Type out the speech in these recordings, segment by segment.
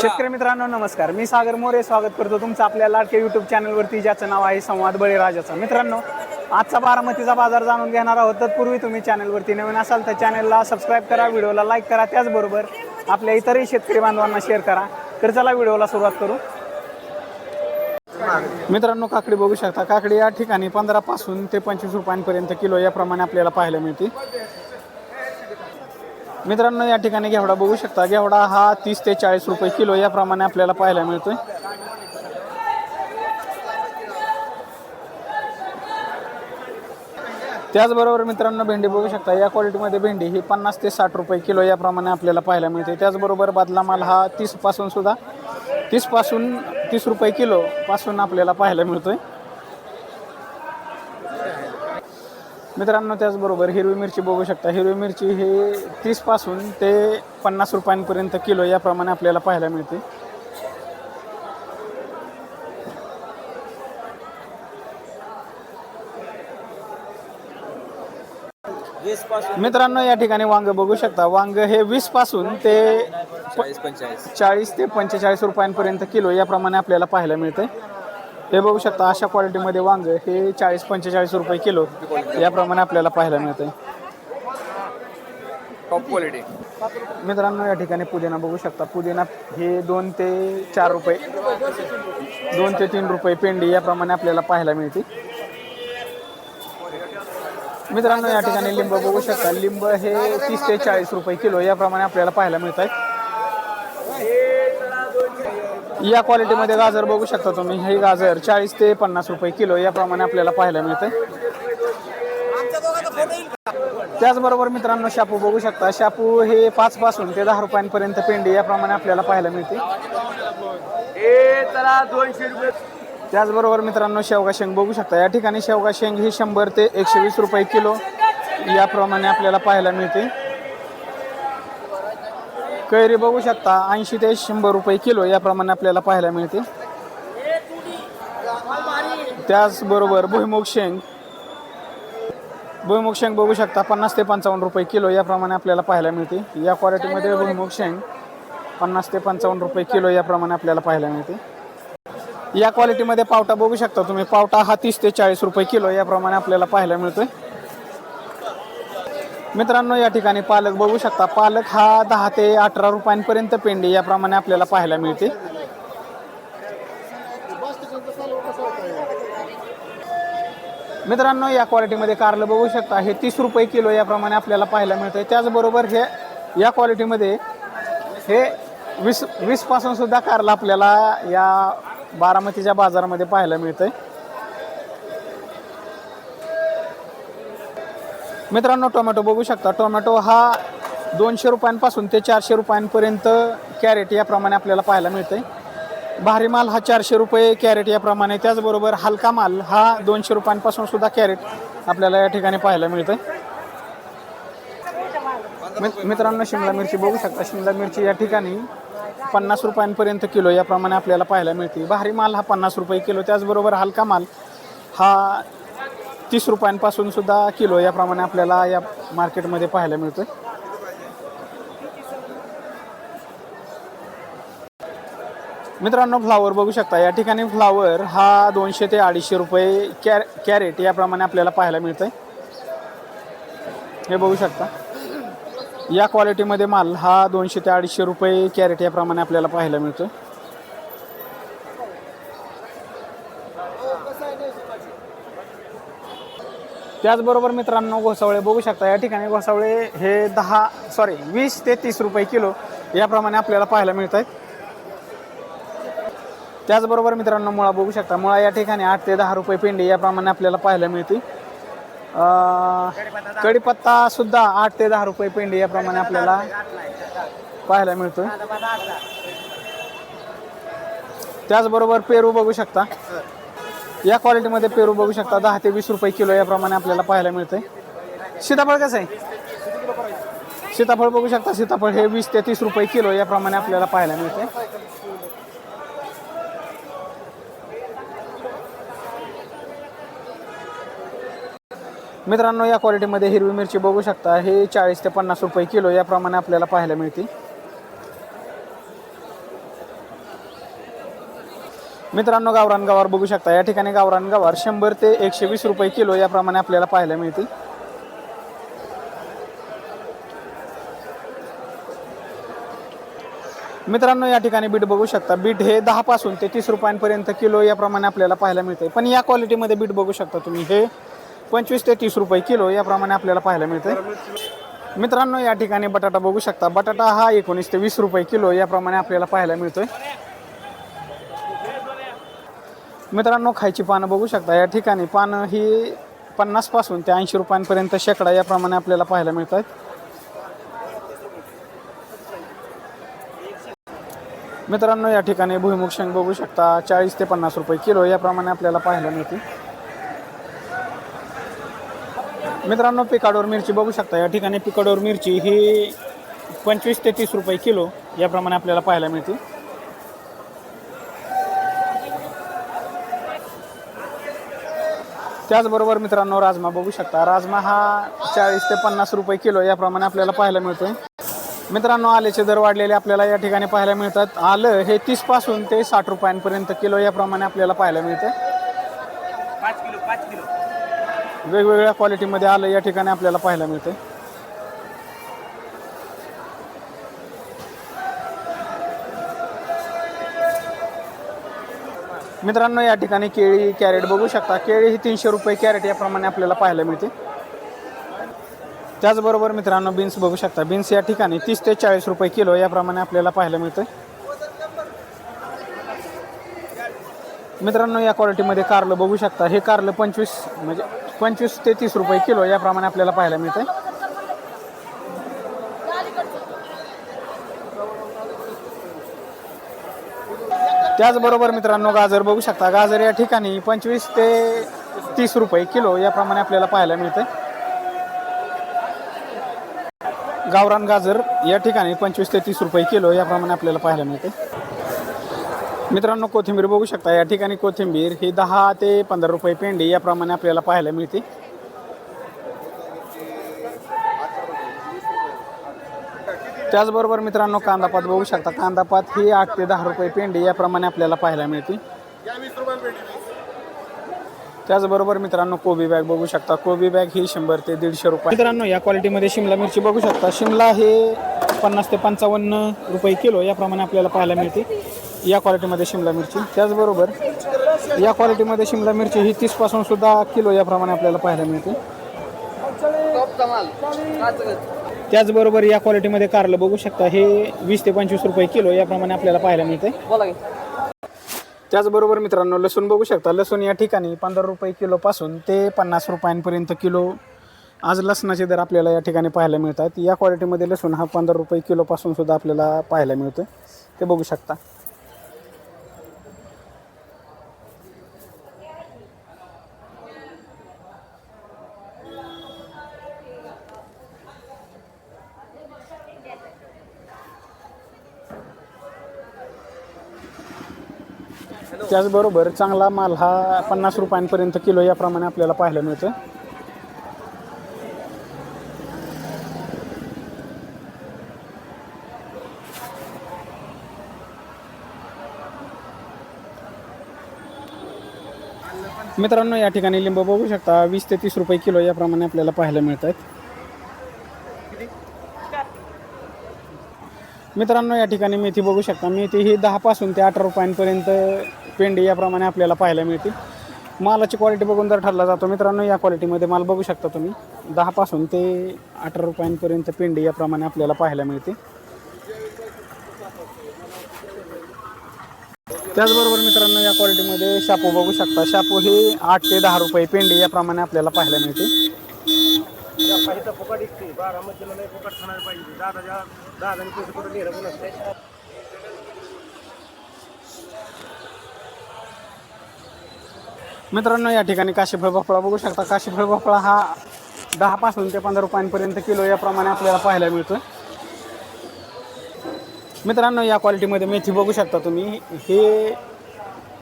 शेतकरी मित्रांनो नमस्कार. मी सागर मोरे स्वागत करतो तुमचं आपल्या लाडके यूट्यूब चॅनलवरती ज्याचं नाव आहे संवाद बळीराजाचं मित्रांनो आजचा बारामतीचा बाजार जाणून घेणार आहोत. तत्पूर्वी तुम्ही चॅनलवरती नवीन असाल तर चॅनलला सबस्क्राईब करा व्हिडिओला लाईक करा त्याचबरोबर आपल्या इतरही शेतकरी बांधवांना शेअर करा. तर चला व्हिडिओला सुरुवात करू. मित्रांनो काकडी बघू शकता. काकडी या ठिकाणी पंधरा पासून ते पंचवीस रुपयांपर्यंत किलो याप्रमाणे आपल्याला पाहायला मिळते. मित्रांनो या ठिकाणी घेवडा बघू शकता. घेवडा हा तीस ते चाळीस रुपये किलो याप्रमाणे आपल्याला पाहायला मिळतोय. त्याचबरोबर मित्रांनो भेंडी बघू शकता. या क्वालिटीमध्ये भेंडी ही पन्नास ते साठ रुपये किलो याप्रमाणे आपल्याला पाहायला मिळते. त्याचबरोबर बादला माल हा तीसपासून सुद्धा तीसपासून तीस रुपये किलो पासून आपल्याला पाहायला मिळतोय. मित्रांनो त्याचबरोबर हिरवी मिरची बघू शकता. हिरवी मिरची हे तीसपासून ते पन्नास रुपयांपर्यंत किलो याप्रमाणे आपल्याला पाहायला मिळते. मित्रांनो या ठिकाणी वांग बघू शकता. वांग हे वीसपासून ते चाळीस ते पंचेचाळीस रुपयांपर्यंत किलो याप्रमाणे आपल्याला पाहायला मिळते. हे बघू शकता अशा क्वालिटीमध्ये वांग हे चाळीस पंचेचाळीस रुपये किलो. याप्रमाणे आपल्याला पाहायला मिळते टॉप क्वालिटी मित्रांनो या ठिकाणी पुदिना बघू शकता. पुदिना हे दोन ते चार रुपये दोन ते तीन रुपये पेंडी याप्रमाणे आपल्याला पाहायला मिळते. मित्रांनो या ठिकाणी लिंब बघू शकता. लिंब हे तीस ते चाळीस रुपये किलो याप्रमाणे आपल्याला पाहायला मिळत आहे या क्वालिटीमध्ये गाजर बघू शकता तुम्ही. हे गाजर चाळीस ते पन्नास रुपये किलो याप्रमाणे आपल्याला पाहायला मिळते त्याचबरोबर मित्रांनो शापू बघू शकता. शापू हे पाच पासून ते दहा रुपयांपर्यंत पेंडी याप्रमाणे आपल्याला पाहायला मिळते. त्याचबरोबर मित्रांनो शेवगा शेंग बघू शकता. या ठिकाणी शेवगा शेंग ही शंभर ते एकशे वीस रुपये किलो याप्रमाणे आपल्याला पाहायला मिळते. कैरी बघू शकता. ऐंशी ते शंभर रुपये किलो याप्रमाणे आपल्याला पाहायला मिळते त्याचबरोबर भुईमुग शेंग. भुईमुग शेंग बघू शकता. पन्नास ते पंचावन्न रुपये किलो याप्रमाणे आपल्याला पाहायला मिळते या क्वालिटीमध्ये भुईमुग शेंग पन्नास ते पंचावन्न रुपये किलो याप्रमाणे आपल्याला पाहायला मिळते या क्वालिटीमध्ये पावटा बघू शकता तुम्ही. पावटा हा तीस ते चाळीस रुपये किलो याप्रमाणे आपल्याला पाहायला मिळतोय. मित्रांनो या ठिकाणी पालक बघू शकता. पालक हा दहा ते अठरा रुपयांपर्यंत पेंडी याप्रमाणे आपल्याला पाहायला मिळते. मित्रांनो या क्वालिटीमध्ये कारलं बघू शकता. हे तीस रुपये किलो याप्रमाणे आपल्याला पाहायला मिळतं त्याचबरोबर हे या क्वालिटीमध्ये हे वीस वीसपासून सुद्धा कारलं आपल्याला या बारामतीच्या बाजारामध्ये पाहायला मिळतं आहे मित्रांनो टोमॅटो बघू शकता. टोमॅटो हा दोनशे रुपयांपासून ते चारशे रुपयांपर्यंत कॅरेट याप्रमाणे आपल्याला पाहायला मिळतंय. भारी माल हा चारशे रुपये कॅरेट याप्रमाणे. त्याचबरोबर हलका माल हा दोनशे रुपयांपासून सुद्धा कॅरेट आपल्याला या ठिकाणी पाहायला मिळतं मित- मित्रांनो शिमला मिरची बघू शकता. शिमला मिरची या ठिकाणी पन्नास रुपयांपर्यंत किलो याप्रमाणे आपल्याला पाहायला मिळते. भारी माल हा पन्नास रुपये किलो. त्याचबरोबर हलका माल हा तीस रुपयांपासून सुद्धा किलो याप्रमाणे आपल्याला या मार्केटमध्ये पाहायला मिळतोय. मित्रांनो फ्लावर बघू शकता. या ठिकाणी फ्लावर हा दोनशे ते अडीचशे रुपये कॅर कॅरेट याप्रमाणे आपल्याला पाहायला मिळतंय. हे बघू शकता. या क्वालिटीमध्ये माल हा दोनशे ते अडीचशे रुपये कॅरेट याप्रमाणे आपल्याला पाहायला मिळतोय. त्याचबरोबर मित्रांनो घोसावळे बघू शकता. या ठिकाणी घोसावळे हे दहा सॉरी वीस ते तीस रुपये किलो याप्रमाणे आपल्याला पाहायला मिळत आहेत त्याचबरोबर मित्रांनो मुळा बघू शकता. मुळा या ठिकाणी आठ ते दहा रुपये पेंडी याप्रमाणे आपल्याला पाहायला मिळते. कडीपत्ता सुद्धा आठ ते दहा रुपये पेंडी याप्रमाणे आपल्याला पाहायला मिळतो त्याचबरोबर पेरू बघू शकता. या क्वालिटीमध्ये पेरू बघू शकता दहा ते वीस रुपये किलो याप्रमाणे आपल्याला पाहायला मिळतंय. सीताफळ कसं आहे? सीताफळ बघू शकता सीताफळ हे वीस ते तीस रुपये किलो याप्रमाणे आपल्याला पाहायला मिळते मित्रांनो या क्वालिटीमध्ये हिरवी मिरची बघू शकता हे चाळीस ते पन्नास रुपये किलो याप्रमाणे आपल्याला पाहायला मिळते मित्रांनो गावरान गवार बघू शकता. या ठिकाणी गावरान गवार शंभर ते एकशे वीस रुपये किलो याप्रमाणे आपल्याला पाहायला मिळते मित्रांनो या ठिकाणी बीट बघू शकता. बीट हे दहा पासून ते तीस रुपयांपर्यंत किलो याप्रमाणे आपल्याला पाहायला मिळते पण या क्वालिटीमध्ये बीट बघू शकता तुम्ही. हे पंचवीस ते तीस रुपये किलो याप्रमाणे आपल्याला पाहायला मिळते मित्रांनो या ठिकाणी बटाटा बघू शकता. बटाटा हा एकोणीस ते वीस रुपये किलो याप्रमाणे आपल्याला पाहायला मिळतोय. मित्रांनो खायची पानं बघू शकता. या ठिकाणी पानं ही पन्नासपासून ते ऐंशी रुपयांपर्यंत शेकडा याप्रमाणे आपल्याला पाहायला मिळतात. मित्रांनो या ठिकाणी भुईमुग शेंग बघू शकता. चाळीस ते पन्नास रुपये किलो याप्रमाणे आपल्याला पाहायला मिळते. मित्रांनो पिकाडोर मिरची बघू शकता. या ठिकाणी पिकाडोर मिरची ही पंचवीस ते तीस रुपये किलो याप्रमाणे आपल्याला पाहायला मिळते. त्याचबरोबर मित्रांनो राजमा बघू शकता. राजमा हा चाळीस ते पन्नास रुपये किलो याप्रमाणे आपल्याला पाहायला मिळतोय. मित्रांनो आल्याचे दर वाढलेले आपल्याला या ठिकाणी पाहायला मिळतात. आलं हे तीसपासून ते साठ रुपयांपर्यंत किलो याप्रमाणे आपल्याला पाहायला मिळतं पाच किलो पाच किलो. वेगवेगळ्या क्वालिटीमध्ये आलं या ठिकाणी आपल्याला पाहायला मिळते मित्रांनो या ठिकाणी केळी कॅरेट बघू शकता. केळी ही तीनशे रुपये कॅरेट याप्रमाणे आपल्याला पाहायला मिळते. त्याचबरोबर मित्रांनो बीन्स बघू शकता. बीन्स या ठिकाणी तीस ते चाळीस रुपये किलो याप्रमाणे आपल्याला पाहायला मिळतं मित्रांनो या क्वालिटीमध्ये कारलं बघू शकता. हे कारलं पंचवीस म्हणजे पंचवीस ते तीस रुपये किलो याप्रमाणे आपल्याला पाहायला मिळतं त्याचबरोबर मित्रांनो गाजर बघू शकता. गाजर या ठिकाणी पंचवीस ते तीस रुपये किलो याप्रमाणे आपल्याला पाहायला मिळतं गावरान गाजर या ठिकाणी पंचवीस ते तीस रुपये किलो याप्रमाणे आपल्याला पाहायला मिळते मित्रांनो कोथिंबीर बघू शकता. या ठिकाणी कोथिंबीर ही दहा ते पंधरा रुपये पेंडी याप्रमाणे आपल्याला पाहायला मिळते. त्याचबरोबर मित्रांनो कांदापात बघू शकता. कांदापात ही आठ ते दहा रुपये पेंडी याप्रमाणे आपल्याला पाहायला मिळते. त्याचबरोबर मित्रांनो कोबी बॅग बघू शकता. कोबी बॅग ही शंभर ते दीडशे रुपये. मित्रांनो या क्वालिटीमध्ये शिमला मिरची बघू शकता. शिमला हे पन्नास ते पंचावन्न रुपये किलो याप्रमाणे आपल्याला पाहायला मिळते. या क्वालिटीमध्ये शिमला मिरची. त्याचबरोबर या क्वालिटीमध्ये शिमला मिरची ही तीसपासून सुद्धा किलो याप्रमाणे आपल्याला पाहायला मिळते. त्याचबरोबर या क्वालिटीमध्ये कारलं बघू शकता. हे वीस ते पंचवीस रुपये किलो याप्रमाणे आपल्याला पाहायला मिळते त्याचबरोबर मित्रांनो लसूण बघू शकता. लसूण या ठिकाणी पंधरा रुपये किलोपासून ते पन्नास रुपयांपर्यंत किलो आज लसणाचे दर आपल्याला या ठिकाणी पाहायला मिळतात. या क्वालिटीमध्ये लसूण हा पंधरा रुपये किलोपासून सुद्धा आपल्याला पाहायला मिळतो ते बघू शकता. त्याचबरोबर चांगला माल हा पन्नास रुपयांपर्यंत किलो याप्रमाणे आपल्याला पाहायला मिळतं मित्रांनो या ठिकाणी लिंबू बघू शकता. वीस ते तीस रुपये किलो याप्रमाणे आपल्याला पाहायला मिळत आहेत मित्रांनो या ठिकाणी मेथी बघू शकता. मेथी ही दहापासून ते अठरा रुपयांपर्यंत पेंडी याप्रमाणे आपल्याला पाहायला मिळते मालाची क्वालिटी बघून जर ठरला जातो मित्रांनो या क्वालिटीमध्ये माल बघू शकता तुम्ही. दहापासून ते अठरा रुपयांपर्यंत पेंडी याप्रमाणे आपल्याला पाहायला मिळते. त्याचबरोबर मित्रांनो या क्वालिटीमध्ये शापू बघू शकता. शापू ही आठ ते दहा रुपये पेंडी याप्रमाणे आपल्याला पाहायला मिळते. इथं फुकट इकते बारामतीला नाही फुकट खाणार पाहिजे. दादाच्या दादाने पैसे कुठं लिहिलं पण असते मित्रांनो या ठिकाणी काशीफळ भोपळा बघू शकता. काशीफळ भोपळा हा दहापासून ते पंधरा रुपयांपर्यंत किलो याप्रमाणे आपल्याला पाहायला मिळतो मित्रांनो या क्वालिटीमध्ये मेथी बघू शकता तुम्ही. हे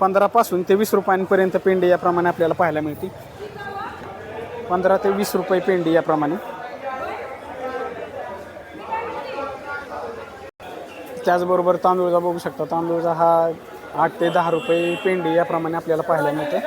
पंधरापासून ते वीस रुपयांपर्यंत पेंडे याप्रमाणे आपल्याला पाहायला मिळते पंधरा ते वीस रुपये पेंडी याप्रमाणे. त्याचबरोबर तांदूळचा बघू शकता तांदूळचा हा आठ ते दहा रुपये पेंडी याप्रमाणे आपल्याला पाहायला मिळते.